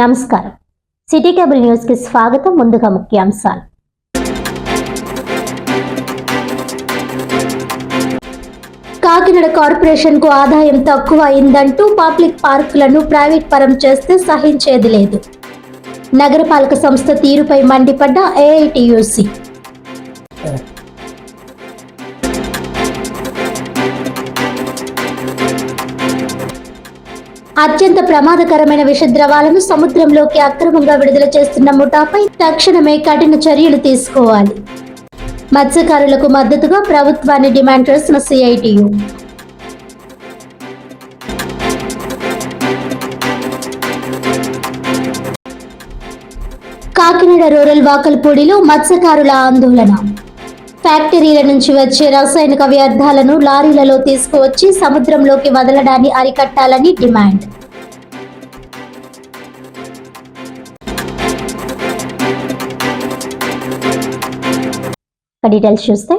నమస్కారం. City cable న్యూస్కి స్వాగతం. ముందుగా ముఖ్యాంశాలు. కాకినాడ కార్పొరేషన్కు ఆదాయం తక్కువ అయిందంటూ పబ్లిక్ పార్కులను ప్రైవేట్ పరం చేస్తే సహించేది లేదు. నగరపాలక సంస్థ తీరుపై మండిపడ్డ ఏఐటియుసి అత్యంత ప్రమాదకరమైన విషద్రవాలను సముద్రంలోకి అక్రమంగా విడుదల చేస్తున్న ముఠాపై తక్షణమే కఠిన చర్యలు తీసుకోవాలి. మత్స్యకారులకు మద్దతుగా ప్రభుత్వాన్ని డిమాండ్ చేసిన సిఐటియు కాకినాడ రూరల్ వాకల్పూడిలో మత్స్యకారుల ఆందోళన. ఫ్యాక్టరీల నుంచి వచ్చే రసాయనిక వ్యర్థాలను లారీలలో తీసుకువచ్చి సముద్రంలోకి వదలడాన్ని అరికట్టాలని డిమాండ్. డీటెయిల్స్ చూస్తే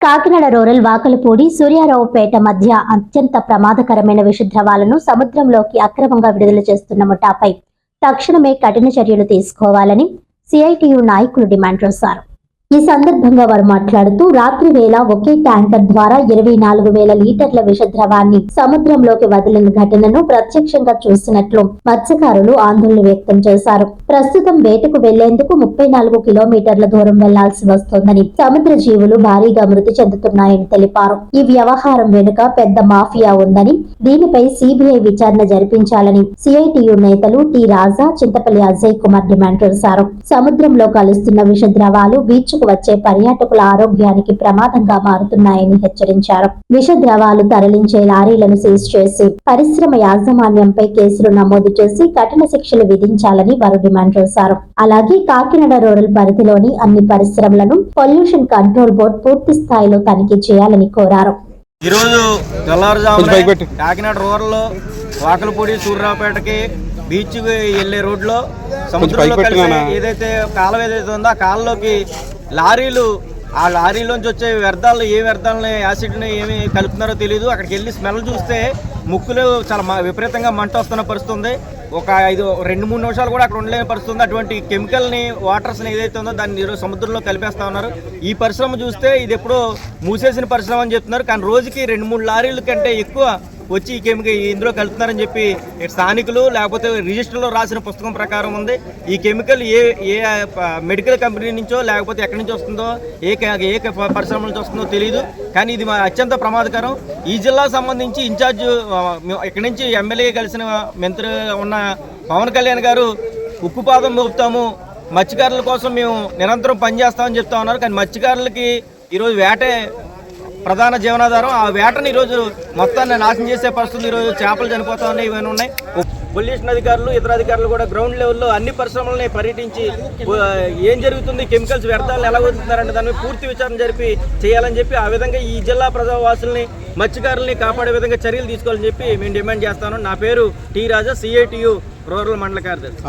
కాకినాడ రూరల్ వాకలపూడి సూర్యారావుపేట మధ్య అత్యంత ప్రమాదకరమైన విషద్రవాలను సముద్రంలోకి అక్రమంగా విడుదల చేస్తున్న ముఠాపై తక్షణమే కఠిన చర్యలు తీసుకోవాలని సిఐటియు నాయకులు డిమాండ్ చేశారు. ఈ సందర్భంగా వారు మాట్లాడుతూ రాత్రి వేళ ఒకే ట్యాంకర్ ద్వారా ఇరవై నాలుగు వేల లీటర్ల విషద్రవాన్ని సముద్రంలోకి వదిలిన ఘటనను ప్రత్యక్షంగా చూసినట్లు మత్స్యకారులు ఆందోళన వ్యక్తం చేశారు. ప్రస్తుతం వేటకు వెళ్ళేందుకు ముప్పై నాలుగు కిలోమీటర్ల దూరం వెళ్ళాల్సి వస్తోందని సముద్ర జీవులు భారీగా మృతి చెందుతున్నాయని తెలిపారు. ఈ వ్యవహారం వెనుక పెద్ద మాఫియా ఉందని దీనిపై సిబిఐ విచారణ జరిపించాలని సిఐటియు నేతలు టి రాజా చింతపల్లి అజయ్ కుమార్ డిమాండ్ చేశారు. సముద్రంలో కలుస్తున్న విషద్రవాలు బీచ్కు వచ్చే పర్యాటకుల ఆరోగ్యానికి ప్రమాదంగా మారుతున్నాయని హెచ్చరించారు. విష ద్రవాలు తరలించే లారీలను సీజ్ చేసి పరిశ్రమ యాజమాన్యంపై కేసులు నమోదు చేసి కఠిన శిక్షలు విధించాలని వారు డిమాండ్ చేశారు. అలాగే కాకినాడ రూరల్ పరిధిలోని అన్ని పరిశ్రమలను పొల్యూషన్ కంట్రోల్ బోర్డు పూర్తి స్థాయిలో తనిఖీ చేయాలని కోరారు. ఈరోజు తెల్లవారుజామున. కాకినాడ రూరల్లో వాకలపూడి సూర్యరావుపేటకి బీచ్ వెళ్ళే రోడ్లో సముద్రంలో కలిసే. ఏదైతే కాలువ ఏదైతే ఉందో ఆ కాలువలోకి లారీలు ఆ లారీలోంచి వచ్చే వ్యర్థాలు ఏ వ్యర్థాలని యాసిడ్ని ఏమి కలుపుతున్నారో తెలియదు అక్కడికి వెళ్ళి స్మెల్ చూస్తే ముక్కులు చాలా విపరీతంగా మంట వస్తున్న పరిస్థితి ఉంది. ఒక ఐదు రెండు మూడు నిమిషాలు కూడా అక్కడ ఉండలేని పరిస్థితి ఉంది. అటువంటి కెమికల్ని వాటర్స్ని ఏదైతే ఉందో దాన్ని ఈరోజు సముద్రంలో కలిపేస్తా ఉన్నారు. ఈ పరిశ్రమ చూస్తే ఇది ఎప్పుడో మూసేసిన పరిశ్రమ అని చెప్తున్నారు. కానీ రోజుకి రెండు మూడు లారీల కంటే ఎక్కువ వచ్చి ఈ కెమికల్ ఇందులో కలుపుతున్నారని చెప్పి స్థానికులు లేకపోతే రిజిస్టర్లో రాసిన పుస్తకం ప్రకారం ఉంది. ఈ కెమికల్ ఏ ఏ మెడికల్ కంపెనీ నుంచో లేకపోతే ఎక్కడి నుంచి వస్తుందో ఏ ఏ పరిశ్రమ నుంచి వస్తుందో తెలియదు కానీ ఇది మా అత్యంత ప్రమాదకరం. ఈ జిల్లా సంబంధించి ఇన్ఛార్జ్ ఇక్కడి నుంచి ఎమ్మెల్యే కలిసిన మంత్రి ఉన్న పవన్ కళ్యాణ్ గారు ఉక్కుపాదం మోపుతాము. మత్స్యకారుల కోసం మేము నిరంతరం పనిచేస్తామని చెప్తా ఉన్నారు. కానీ మత్స్యకారులకి ఈరోజు వేటే ప్రధాన జీవనాధారం. ఆ వేటని ఈరోజు మొత్తాన్ని నాశనం చేసే పరిస్థితులు ఈరోజు చేపలు చనిపోతా ఉన్నాయి ఇవన్నీ ఉన్నాయి. పొల్యూషన్ అధికారులు ఇతర అధికారులు కూడా గ్రౌండ్ లెవెల్లో అన్ని పరిశ్రమలని పర్యటించి ఏం జరుగుతుంది కెమికల్స్ వ్యర్థాలు ఎలా వదులుతున్నారంటే దాని పూర్తి విచారణ జరిపి చేయాలని చెప్పి ఆ విధంగా ఈ జిల్లా ప్రజావాసుల్ని మత్స్యకారుల్ని కాపాడే విధంగా చర్యలు తీసుకోవాలని చెప్పి మేము డిమాండ్ చేస్తాను. నా పేరు టి రాజా సిఐటియు రూరల్ మండల కార్యదర్శి.